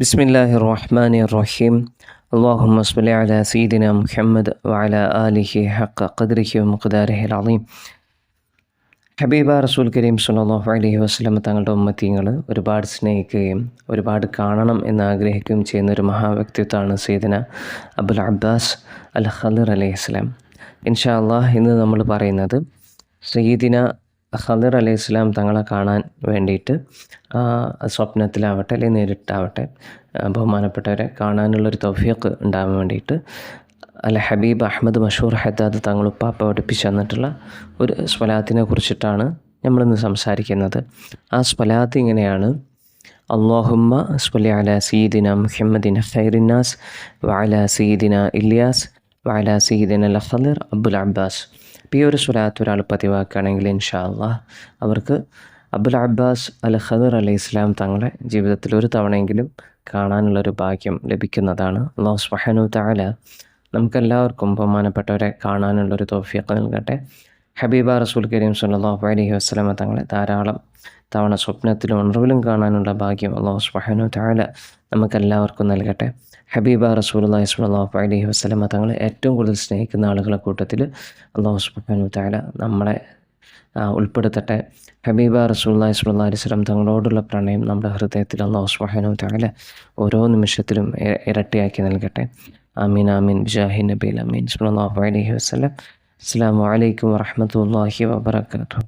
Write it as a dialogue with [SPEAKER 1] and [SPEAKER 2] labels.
[SPEAKER 1] ബിസ്മില്ലാഹി റഹ്മാനി റഹീം അള്ളാഹുമ്മ അല സീദിന മുഹമ്മദ് വഅല ആലിഹി ഹക്ക ഖദ്രിഹി മുഖദാരഹി അലീം ഹബീബ റസൂൽ കരീം സുല്ലാഹു അലഹി വസ്ലമ തങ്ങളുടെ ഉമ്മത്തിങ്ങൾ ഒരുപാട് സ്നേഹിക്കുകയും ഒരുപാട് കാണണം എന്ന് ആഗ്രഹിക്കുകയും ചെയ്യുന്ന ഒരു മഹാവ്യക്തിത്വമാണ് സീദിന അബുൽ അബ്ബാസ് അൽ ഖലിർ അലൈഹി വസ്ലാം ഇൻഷാ അള്ളാഹ് ഇന്ന് നമ്മൾ പറയുന്നത് സീദിന ഖദിർ അലൈഹി ഇസ്ലാം തങ്ങളെ കാണാൻ വേണ്ടിയിട്ട് സ്വപ്നത്തിലാവട്ടെ അല്ലെങ്കിൽ നേരിട്ടാവട്ടെ ബഹുമാനപ്പെട്ടവരെ കാണാനുള്ളൊരു തൗഫീഖ് ഉണ്ടാകാൻ വേണ്ടിയിട്ട് അല്ല ഹബീബ് അഹമ്മദ് മഷൂർ ഹദാദ് തങ്ങൾ ഉപ്പാപ്പ പഠിപ്പിച്ചു തന്നിട്ടുള്ള ഒരു സ്വലാത്തിനെ കുറിച്ചിട്ടാണ് നമ്മളിന്ന് സംസാരിക്കുന്നത്. ആ സ്വലാത്ത് ഇങ്ങനെയാണ്. അള്ളാഹുമ്മ സ്വലി അല സീദിന മുഹമ്മദിൻ വ വഅല സീദിന ഇല്യാസ് വഅല സീദിന അൽ അബ്ദുൽ അബ്ബാസ്. അപ്പോൾ ഈ ഒരു സ്വലാത്ത് ഒരാൾ പതിവാക്കുകയാണെങ്കിൽ ഇൻഷാ അള്ളാഹ് അവർക്ക് അബുൽ അബ്ബാസ് അൽ ഖദർ അലി ഇസ്ലാം തങ്ങളെ ജീവിതത്തിൽ ഒരു തവണയെങ്കിലും കാണാനുള്ളൊരു ഭാഗ്യം ലഭിക്കുന്നതാണ്. അള്ളാഹു സുബ്ഹാനഹു തആല നമുക്കെല്ലാവർക്കും ബഹുമാനപ്പെട്ടവരെ കാണാനുള്ളൊരു തോഫിയൊക്കെ നൽകട്ടെ. ഹബീബ റസൂൽ കരീം സല്ലാഹു അലഹി വസ്ലമ തങ്ങളെ ധാരാളം തവണ സ്വപ്നത്തിലും ഉണർവിലും കാണാനുള്ള ഭാഗ്യം അള്ളാഹു സുബ്ഹാനഹു തആല നമുക്കെല്ലാവർക്കും നൽകട്ടെ. ഹബീബ റസൂലി സ്വലാഹു അലൈഹി വസ്ലമ തങ്ങളെ ഏറ്റവും കൂടുതൽ സ്നേഹിക്കുന്ന ആളുകളെ കൂട്ടത്തിൽ അള്ളാഹു സുബാനു താല നമ്മളെ ഉൾപ്പെടുത്തട്ടെ. ഹബീബ റസൂല്ലാ സ്വല്ലാ അലിസ്ലം തങ്ങളോടുള്ള പ്രണയം നമ്മുടെ ഹൃദയത്തിൽ അള്ളാഹു സുബാനു താല ഓരോ നിമിഷത്തിലും ഇരട്ടിയാക്കി നൽകട്ടെ. ആമീൻ ആമീൻ. ബിജാഹി നബീൽ അമീൻ സുല്ലാഹു അലൈഹി വസ്ലം അസ്സാം വലൈക്കും വാഹമത്തല്ലാഹി വാബർക്കാത്തു